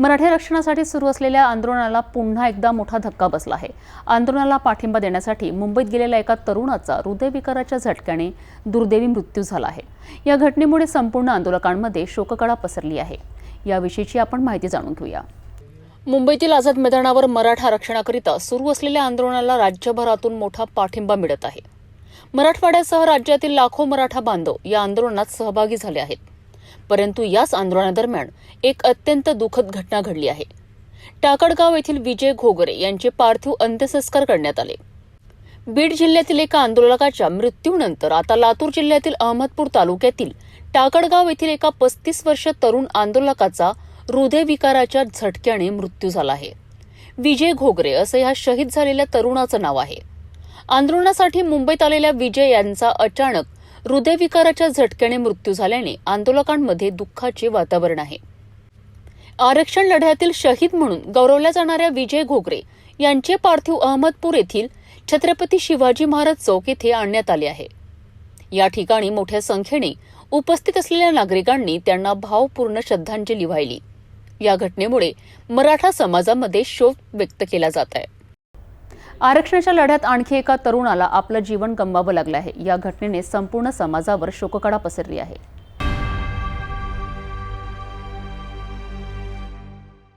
मराठी आरक्षणासाठी सुरू असलेल्या आंदोलनाला पुन्हा एकदा मोठा धक्का बसला आहे. आंदोलनाला पाठिंबा देण्यासाठी मुंबईत गेलेल्या एका तरुणाचा हृदयविकाराच्या झटक्याने दुर्दैवी मृत्यू झाला आहे. या घटनेमुळे संपूर्ण आंदोलकांमध्ये शोककळा पसरली आहे. याविषयीची आपण माहिती जाणून घेऊया. मुंबईतील आझाद मैदानावर मराठा आरक्षणाकरिता सुरू असलेल्या आंदोलनाला राज्यभरातून मोठा पाठिंबा मिळत आहे. मराठवाड्यासह राज्यातील लाखो मराठा बांधव या आंदोलनात सहभागी झाले आहेत. परंतु याच आंदोलनादरम्यान एक अत्यंत दुःखद घटना घडली आहे. टाकडगाव येथील विजय घोगरे यांचे पार्थिव अंत्यसंस्कार करण्यात आले. बीड जिल्ह्यातील एका आंदोलकाच्या मृत्यूनंतर आता लातूर जिल्ह्यातील अहमदपूर तालुक्यातील टाकडगाव येथील एका पस्तीस वर्ष तरुण आंदोलकाचा हृदयविकाराच्या झटक्याने मृत्यू झाला आहे. विजय घोगरे असं ह्या शहीद झालेल्या तरुणाचं नाव आहे. आंदोलनासाठी मुंबईत आलेल्या विजय यांचा अचानक हृदयविकाराच्या झटक्याने मृत्यू झाल्याने आंदोलकांमध्ये दुःखाचे वातावरण आहे. आरक्षण लढ्यातील शहीद म्हणून गौरवल्या जाणाऱ्या विजय घोगरे यांचे पार्थिव अहमदपूर येथील छत्रपती शिवाजी महाराज चौक येथे आणण्यात आले आहे. या ठिकाणी मोठ्या संख्येने उपस्थित असलेल्या नागरिकांनी त्यांना भावपूर्ण श्रद्धांजली वाहिली. या घटनेमुळे मराठा समाजामध्ये शोक व्यक्त केला जात आहे. आरक्षणाच्या लढ्यात आणखी एका तरुणाला आपलं जीवन गमवावं लागलं आहे. या घटनेने संपूर्ण समाजावर शोककळा पसरली आहे.